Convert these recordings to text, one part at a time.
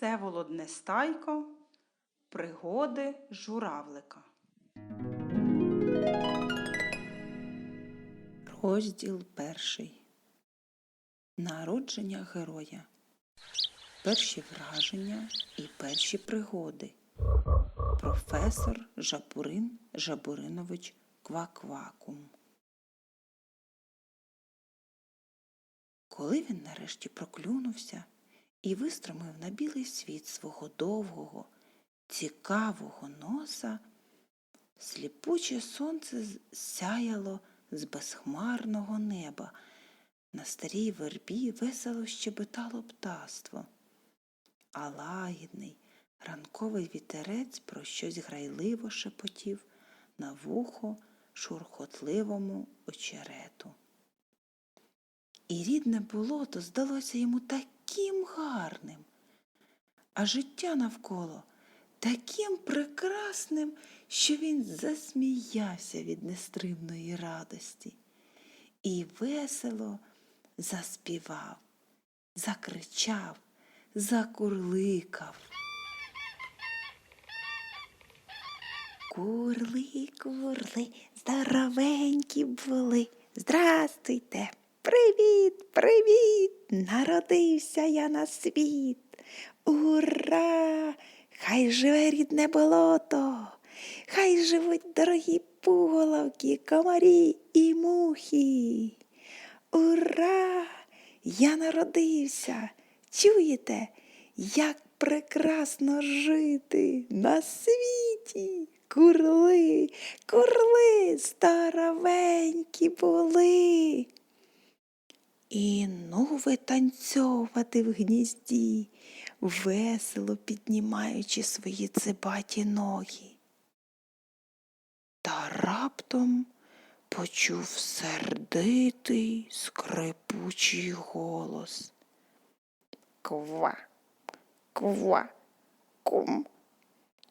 Всеволод Нестайко. Пригоди журавлика. Розділ перший. Народження героя. Перші враження і перші пригоди. Професор Жабурин Жабуринович Кваквакум. Коли він нарешті проклюнувся і вистромив на білий світ свого довгого, цікавого носа, сліпуче сонце сяяло з безхмарного неба. На старій вербі весело щебетало птаство, а лагідний ранковий вітерець про щось грайливо шепотів на вухо шурхотливому очерету. І рідне болото здалося йому таким гарним, а життя навколо таким прекрасним, що він засміявся від нестримної радості і весело заспівав, закричав, закурликав. Курли, курли, здоровенькі були. Здрастуйте, привіт, привіт! Народився я на світ. Ура! Хай живе рідне болото, хай живуть дорогі пуголовки, комарі і мухи. Ура! Я народився. Чуєте, як прекрасно жити на світі. Курли, курли, здоровенькі були. І ну ви в гнізді, весело піднімаючи свої цибаті ноги. Та раптом почув сердитий, скрипучий голос. Ква, ква, кум.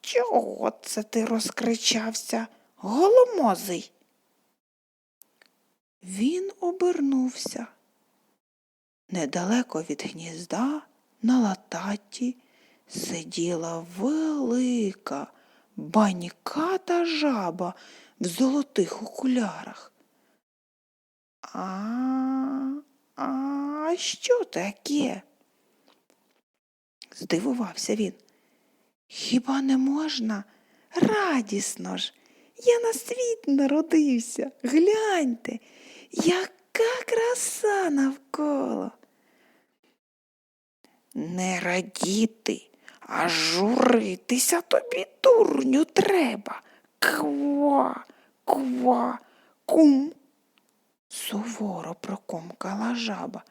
Чого це ти розкричався, голомозий? Він обернувся. Недалеко від гнізда на лататті сиділа велика баньката жаба в золотих окулярах. А, а що таке? Здивувався він. Хіба не можна? Радісно ж. Я на світ народився. Гляньте, яка краса навколо. Не радіти, а журитися тобі, дурню, треба. Ква, ква, кум. Суворо прокомкала жаба.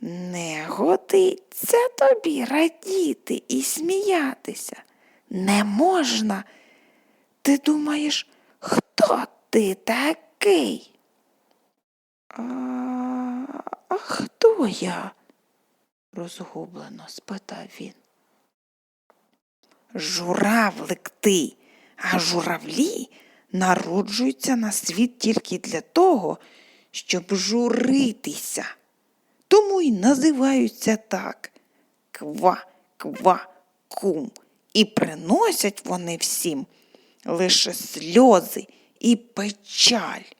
Не годиться тобі радіти і сміятися. Не можна. Ти думаєш, хто ти такий? А, а хто я? розгублено спитав він. Журавлик ти, а журавлі народжуються на світ тільки для того, щоб журитися. Тому й називаються так ква, ква, кум. І приносять вони всім лише сльози і печаль.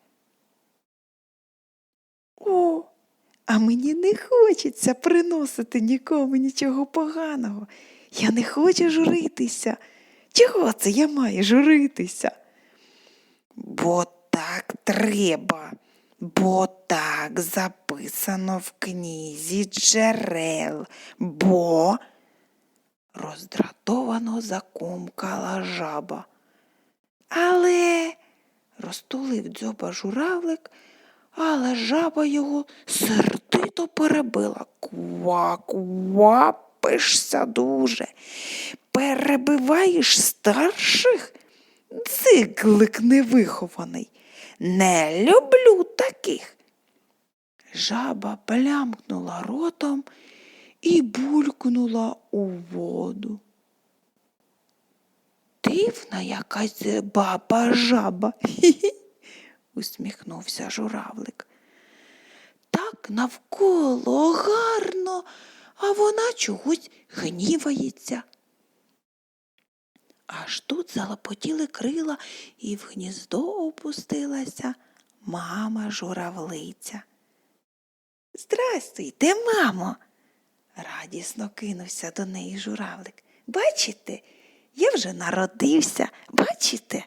О, а мені не хочеться приносити нікому нічого поганого. Я не хочу журитися. Чого це я маю журитися? Бо так треба, бо так записано в книзі джерел, бо роздратовано закомкала жаба. Але розтулив дзьоба журавлик, але жаба його сердито перебила. Ква, ква, пишся дуже. Перебиваєш старших? Циклик невихований. Не люблю таких. Жаба плямкнула ротом і булькнула у воду. Дивна якась баба жаба. Усміхнувся журавлик. Так навколо гарно, а вона чогось гнівається. Аж тут залопотіли крила, і в гніздо опустилася мама журавлиця. Здрастуйте, мамо. Радісно кинувся до неї журавлик. Бачите, я вже народився, бачите?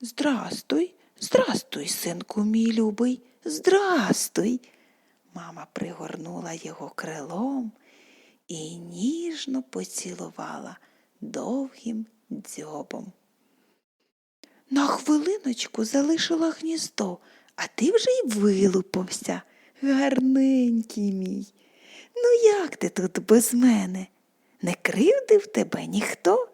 Здрастуй, здрастуй, синку мій любий, здрастуй. Мама пригорнула його крилом і ніжно поцілувала довгим дзьобом. На хвилиночку залишила гніздо, а ти вже й вилупався, гарненький мій. Ну, як ти тут без мене? Не кривдив тебе ніхто?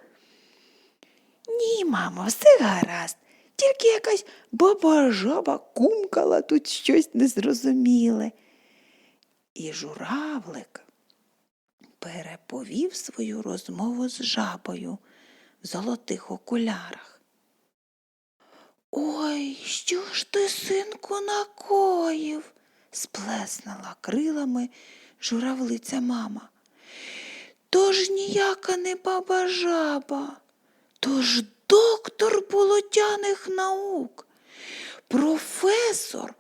Ні, мамо, все гаразд. Тільки якась баба жаба кумкала тут щось незрозуміле. І журавлик переповів свою розмову з жабою в золотих окулярах. Ой, що ж ти, синку, накоїв? сплеснула крилами журавлиця мама. То ж ніяка не баба жаба, то ж доктор болотяних наук, професор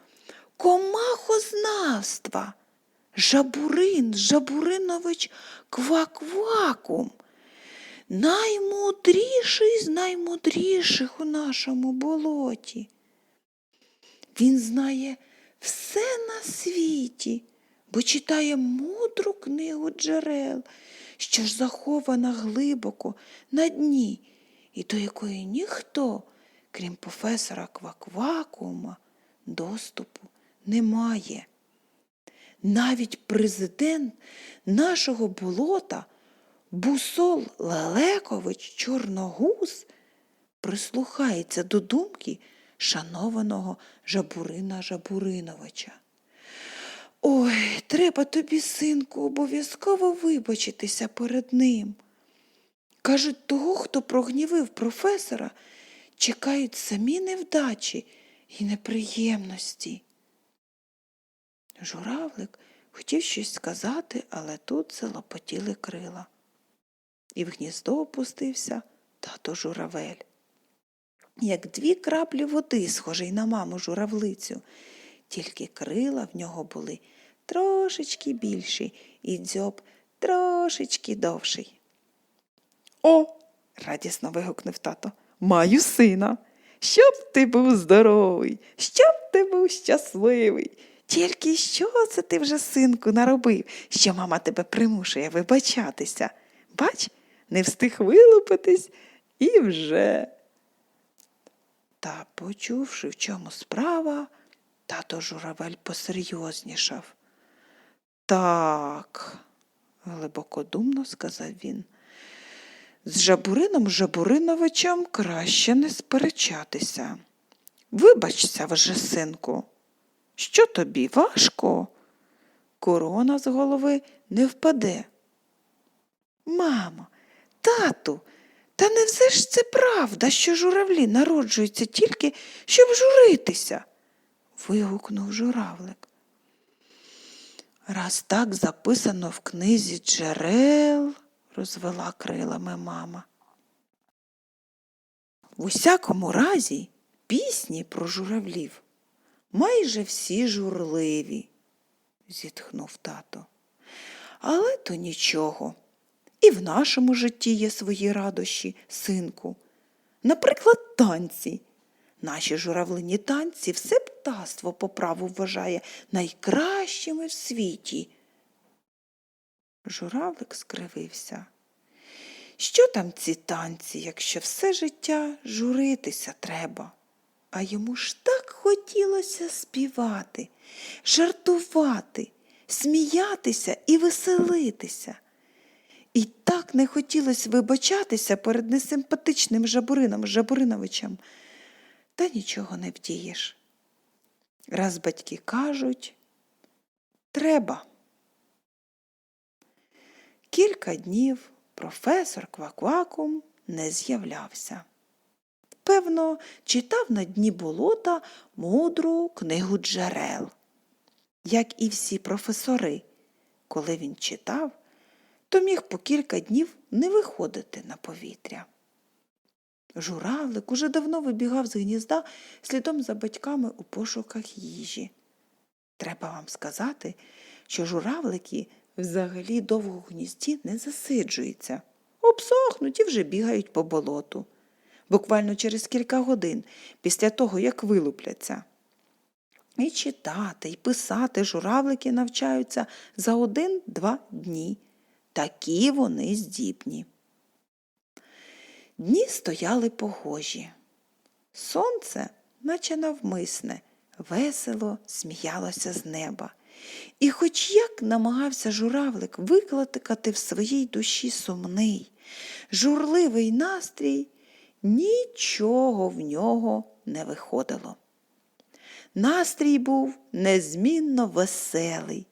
комахознавства, Жабурин Жабуринович Кваквакум, наймудріший з наймудріших у нашому болоті. Він знає все на світі, бо читає мудру книгу джерел, що ж захована глибоко на дні, і до якої ніхто, крім професора Кваквакума, доступу не має. Навіть президент нашого болота Бусол Лелекович Чорногуз прислухається до думки шанованого Жабурина Жабуриновича. Ой, треба тобі, синку, обов'язково вибачитися перед ним. Кажуть, того, хто прогнівив професора, чекають самі невдачі і неприємності. Журавлик хотів щось сказати, але тут залопотіли крила. І в гніздо опустився тато журавель. Як дві краплі води, схожий на маму журавлицю, тільки крила в нього були трошечки більші, і дзьоб трошечки довший. О, радісно вигукнув тато. Маю сина. Щоб ти був здоровий, щоб ти був щасливий. Тільки що це ти вже, синку, наробив, що мама тебе примушує вибачатися. Бач, не встиг вилупитись і вже. Та, почувши, в чому справа, тато журавель посерйознішав. Так, глибокодумно сказав він. З Жабурином Жабуриновичем краще не сперечатися. Вибачся вже, синку. Що тобі важко? Корона з голови не впаде. Мамо, тату, та невже ж це правда, що журавлі народжуються тільки, щоб журитися? вигукнув журавлик. Раз так записано в книзі джерел, розвела крилами мама. В усякому разі пісні про журавлів майже всі журливі, зітхнув тато. Але то нічого. І в нашому житті є свої радощі, синку. Наприклад, танці. Наші журавлині танці все птаство по праву вважає найкращими в світі. Журавлик скривився. Що там ці танці, якщо все життя журитися треба? А йому ж так хотілося співати, жартувати, сміятися і веселитися. І так не хотілося вибачатися перед несимпатичним Жабурином Жабуриновичем. Та нічого не вдієш. Раз батьки кажуть, треба. Кілька днів професор Кваквакум не з'являвся. Певно, читав на дні болота мудру книгу джерел, як і всі професори, коли він читав, то міг по кілька днів не виходити на повітря. Журавлик уже давно вибігав з гнізда слідом за батьками у пошуках їжі. Треба вам сказати, що журавлики взагалі довго в гнізді не засиджуються, обсохнуть і вже бігають по болоту, буквально через кілька годин після того, як вилупляться. І читати, і писати журавлики навчаються за один-два дні. Такі вони здібні. Дні стояли погожі. Сонце, наче навмисне, весело сміялося з неба. І хоч як намагався журавлик викликати в своїй душі сумний, журливий настрій, нічого в нього не виходило. Настрій був незмінно веселий.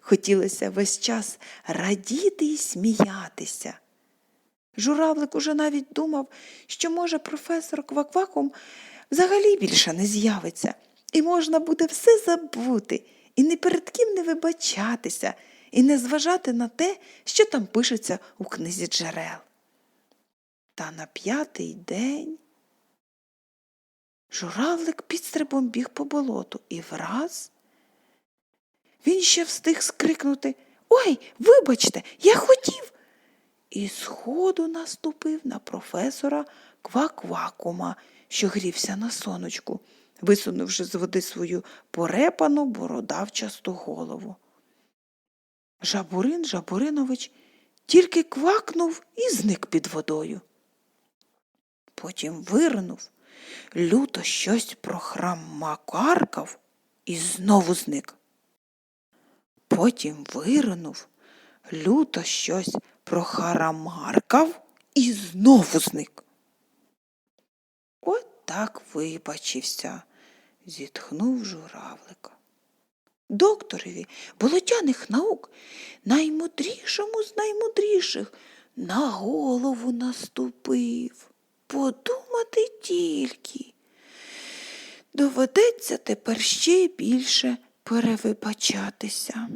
Хотілося весь час радіти і сміятися. Журавлик уже навіть думав, що, може, професор Кваквакум взагалі більше не з'явиться, і можна буде все забути, і ні перед ким не вибачатися, і не зважати на те, що там пишеться у книзі джерел. Та на п'ятий день журавлик підстрибом біг по болоту і враз він ще встиг скрикнути Ой, вибачте, я хотів. І сходу наступив на професора Кваквакума, що грівся на сонечку, висунувши з води свою порепану бородавчасту голову. Жабурин Жабуринович тільки квакнув і зник під водою. Потім вирнув, люто щось прохрамакаркав і знову зник. Потім виринув, люто щось прохарамаркав і знову зник. От так вибачився, зітхнув журавлик. Докторові болотяних наук, наймудрішому з наймудріших, на голову наступив. Подумати тільки. Доведеться тепер ще більше перевибачатися.